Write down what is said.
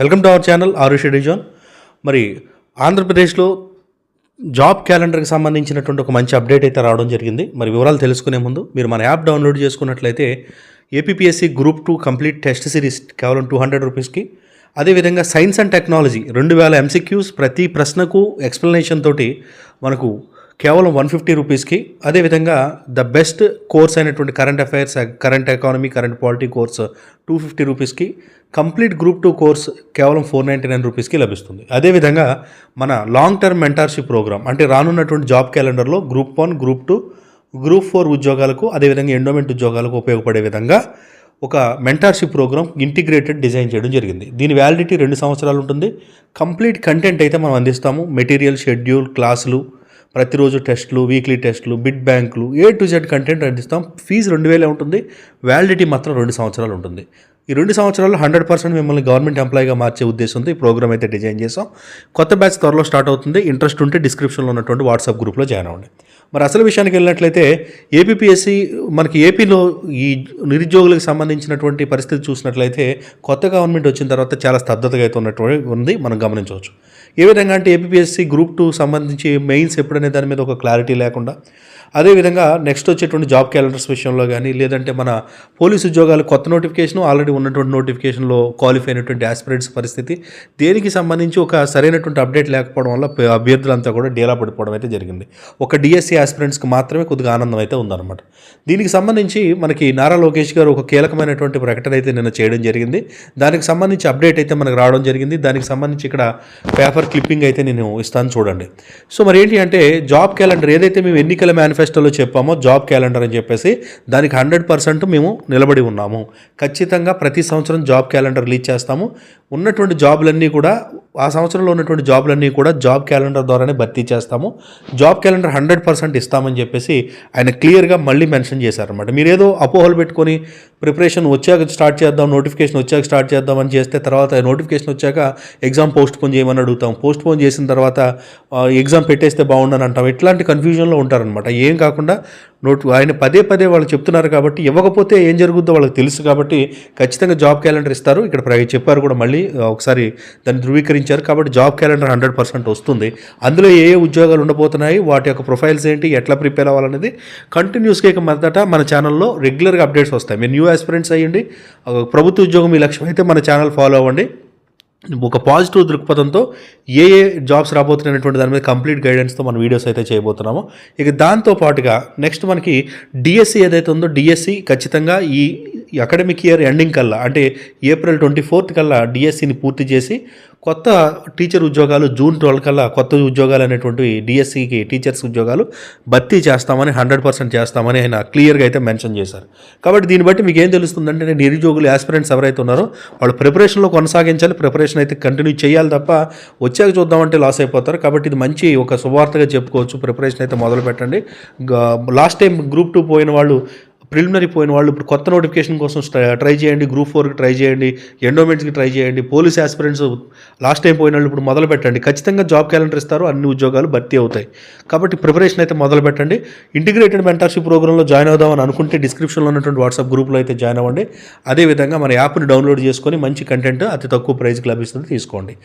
Welcome to our channel Aarush disown మరి ఆంధ్రప్రదేశ్లో job క్యాలెండర్కి సంబంధించినటువంటి ఒక మంచి అప్డేట్ అయితే రావడం జరిగింది. మరి వివరాలు తెలుసుకునే ముందు మీరు మన యాప్ డౌన్లోడ్ చేసుకున్నట్లయితే APSC group two complete test series కేవలం టూ హండ్రెడ్ రూపీస్కి. అదేవిధంగా సైన్స్ అండ్ టెక్నాలజీ రెండు వేల ఎంసీక్యూస్ ప్రతి ప్రశ్నకు ఎక్స్ప్లెనేషన్ తోటి మనకు కేవలం వన్ ఫిఫ్టీ రూపీస్కి. అదేవిధంగా ద బెస్ట్ కోర్స్ అయినటువంటి current affairs current economy current polity course two fifty రూపీస్కి. కంప్లీట్ గ్రూప్ టూ కోర్స్ కేవలం ఫోర్ నైంటీ నైన్ రూపీస్కి లభిస్తుంది. అదేవిధంగా మన లాంగ్ టర్మ్ మెంటార్షిప్ ప్రోగ్రామ్ అంటే రానున్నటువంటి జాబ్ క్యాలెండర్లో group one group two group four ఉద్యోగాలకు అదేవిధంగా ఎండోమెంట్ ఉద్యోగాలకు ఉపయోగపడే విధంగా ఒక మెంటార్షిప్ ప్రోగ్రామ్ ఇంటిగ్రేటెడ్ డిజైన్ చేయడం జరిగింది. దీని వ్యాలిడిటీ రెండు సంవత్సరాలు ఉంటుంది. కంప్లీట్ కంటెంట్ అయితే మనం అందిస్తాము. మెటీరియల్ షెడ్యూల్ క్లాసులు ప్రతిరోజు టెస్ట్లు వీక్లీ టెస్ట్లు బిడ్ బ్యాంకులు ఏ టు జెడ్ కంటెంట్ అందిస్తాం. ఫీజు రెండు వేలే ఉంటుంది. వ్యాలిడిటీ మాత్రం రెండు సంవత్సరాలు ఉంటుంది. ఈ రెండు సంవత్సరాల్లో హండ్రెడ్ పర్సెంట్ మిమ్మల్ని గవర్నమెంట్ ఎంప్లాయీగా మార్చే ఉద్దేశంతో ఈ ప్రోగ్రామ్ అయితే డిజైన్ చేసాం కొత్త బ్యాచ్ త్వరలో స్టార్ట్ అవుతుంది. ఇంట్రెస్ట్ ఉంటే డిస్క్రిప్షన్లో ఉన్నటువంటి వాట్సాప్ గ్రూప్లో జాయిన్ అవ్వండి. మరి అసలు విషయానికి వెళ్ళినట్లయితే ఏపీఎస్సి మనకి ఏపీలో ఈ నిరుద్యోగులకు సంబంధించినటువంటి పరిస్థితి చూసినట్లయితే కొత్త గవర్నమెంట్ వచ్చిన తర్వాత చాలా స్తబ్దతగా అయితే ఉన్నటువంటి ఉంది మనం గమనించవచ్చు. ఏ విధంగా అంటే ఏపీఎస్సి గ్రూప్ టూ సంబంధించి మెయిన్స్ ఎప్పుడనే దాని మీద ఒక క్లారిటీ లేకుండా అదేవిధంగా నెక్స్ట్ వచ్చేటువంటి జాబ్ క్యాలెండర్స్ విషయంలో కానీ లేదంటే మన పోలీసు ఉద్యోగాలు కొత్త నోటిఫికేషన్ ఆల్రెడీ ఉన్నటువంటి నోటిఫికేషన్లో క్వాలిఫై అయినటువంటి ఆస్పిరెంట్స్ పరిస్థితి దేనికి సంబంధించి ఒక సరైనటువంటి అప్డేట్ లేకపోవడం వల్ల అభ్యర్థులంతా కూడా డేలా పడిపోవడం అయితే జరిగింది. ఒక డిఎస్సి ఆస్పిరెంట్స్కి మాత్రమే కొద్దిగా ఆనందం అయితే ఉందన్నమాట. దీనికి సంబంధించి మనకి నారా లోకేష్ గారు ఒక కీలకమైనటువంటి ప్రకటన అయితే నిన్న చేయడం జరిగింది. దానికి సంబంధించి అప్డేట్ అయితే మనకు రావడం జరిగింది. దానికి సంబంధించి ఇక్కడ పేపర్ క్లిప్పింగ్ అయితే నేను ఇస్తాను చూడండి. సో మరి ఏంటి అంటే జాబ్ క్యాలెండర్ ఏదైతే మేము ఎన్నికల మేనిఫెస్టోలో చెప్పామో జాబ్ క్యాలెండర్ అని చెప్పేసి దానికి హండ్రెడ్ పర్సెంట్ మేము నిలబడి ఉన్నాము. ఖచ్చితంగా ప్రతి సంవత్సరం జాబ్ క్యాలెండర్ రిలీజ్ చేస్తాము. ఉన్నటువంటి జాబులన్నీ కూడా ఆ సంవత్సరంలో ఉన్నటువంటి జాబ్లన్నీ కూడా జాబ్ క్యాలెండర్ ద్వారానే భర్తీ చేస్తాము. జాబ్ క్యాలెండర్ హండ్రెడ్ పర్సెంట్ ఇస్తామని చెప్పేసి ఆయన క్లియర్గా మళ్ళీ మెన్షన్ చేశారనమాట మీరేదో అపోహలు పెట్టుకొని ప్రిపరేషన్ వచ్చాక స్టార్ట్ చేద్దాం నోటిఫికేషన్ వచ్చాక స్టార్ట్ చేద్దాం అని చేస్తే తర్వాత నోటిఫికేషన్ వచ్చాక ఎగ్జామ్ పోస్ట్ పోన్ చేయమని అడుగుతాం. పోస్ట్ పోన్ చేసిన తర్వాత ఎగ్జామ్ పెట్టేస్తే బాగుండని అంటాం. ఇట్లాంటి కన్ఫ్యూజన్లో ఉంటారనమాట ఏం కాకుండా నోట్ ఆయన పదే పదే వాళ్ళు చెప్తున్నారు కాబట్టి ఇవ్వకపోతే ఏం జరుగుద్దో వాళ్ళకి తెలుసు కాబట్టి ఖచ్చితంగా జాబ్ క్యాలెండర్ ఇస్తారు. ఇక్కడ చెప్పారు కూడా మళ్ళీ ఒకసారి దాన్ని ధృవీకరించారు కాబట్టి జాబ్ క్యాలెండర్ హండ్రెడ్ పర్సెంట్ వస్తుంది. అందులో ఏ ఏ ఉద్యోగాలు ఉండబోతున్నాయి వాటి యొక్క ప్రొఫైల్స్ ఏంటి ఎట్లా ప్రిపేర్ అవ్వాలనేది కంటిన్యూస్గా ఇక మొదట మన ఛానల్లో రెగ్యులర్గా అప్డేట్స్ వస్తాయి. మీరు న్యూ ఆస్పిరెంట్స్ అయ్యండి. ప్రభుత్వ ఉద్యోగం మీ లక్ష్యం అయితే మన ఛానల్ ఫాలో అవ్వండి. ఒక పాజిటివ్ దృక్పథంతో ఏ ఏ జాబ్స్ రాబోతున్నటువంటి దాని మీద కంప్లీట్ గైడెన్స్తో మనం వీడియోస్ అయితే చేయబోతున్నాము. ఇక దాంతో పాటుగా నెక్స్ట్ మనకి డిఎస్సి ఏదైతే ఉందో డిఎస్సి ఖచ్చితంగా ఈ అకాడమిక్ ఇయర్ ఎండింగ్ కల్లా అంటే ఏప్రిల్ ట్వంటీ ఫోర్త్ కల్లా డిఎస్సిని పూర్తి చేసి కొత్త టీచర్ ఉద్యోగాలు జూన్ ట్వెల్వ్ కల్లా కొత్త ఉద్యోగాలు అనేటువంటి డిఎస్సికి టీచర్స్ ఉద్యోగాలు భర్తీ చేస్తామని హండ్రెడ్ పర్సెంట్ చేస్తామని ఆయన క్లియర్గా అయితే మెన్షన్ చేశారు. కాబట్టి దీన్ని బట్టి మీకు ఏం తెలుస్తుందంటే నేను నిరుద్యోగులు ఆస్పిరెంట్స్ ఎవరైతే ఉన్నారో వాళ్ళు ప్రిపరేషన్లో కొనసాగించాలి ప్రిపరేషన్ అయితే కంటిన్యూ చేయాలి తప్ప వచ్చాక చూద్దామంటే లాస్ అయిపోతారు. కాబట్టి ఇది మంచి ఒక శుభవార్తగా చెప్పుకోవచ్చు. ప్రిపరేషన్ అయితే మొదలు పెట్టండి లాస్ట్ టైం గ్రూప్ టూ పోయిన వాళ్ళు ప్రిలిమినరీ పోయిన వాళ్ళు ఇప్పుడు కొత్త నోటిఫికేషన్ కోసం ట్రై చేయండి గ్రూప్ ఫోర్కి ట్రై చేయండి ఎండోమెంట్స్కి ట్రై చేయండి పోలీస్ ఆస్పిరెంట్స్ లాస్ట్ టైం పోయిన వాళ్ళు ఇప్పుడు మొదలు పెట్టండి. ఖచ్చితంగా జాబ్ క్యాలెండర్ ఇస్తారు అన్ని ఉద్యోగాలు భర్తీ అవుతాయి. కాబట్టి ప్రిపరేషన్ అయితే మొదలు పెట్టండి. ఇంటిగ్రేటెడ్ మెంటర్షిప్ ప్రోగ్రాంలో జాయిన్ అవుదామని అనుకుంటే డిస్క్రిప్షన్లో ఉన్నటువంటి వాట్సాప్ గ్రూప్లో అయితే జాయిన్ అవ్వండి. అదేవిధంగా మన యాప్ని డౌన్లోడ్ చేసుకొని మంచి కంటెంట్ అతి తక్కువ ప్రైస్కి లభిస్తుంది తీసుకోండి.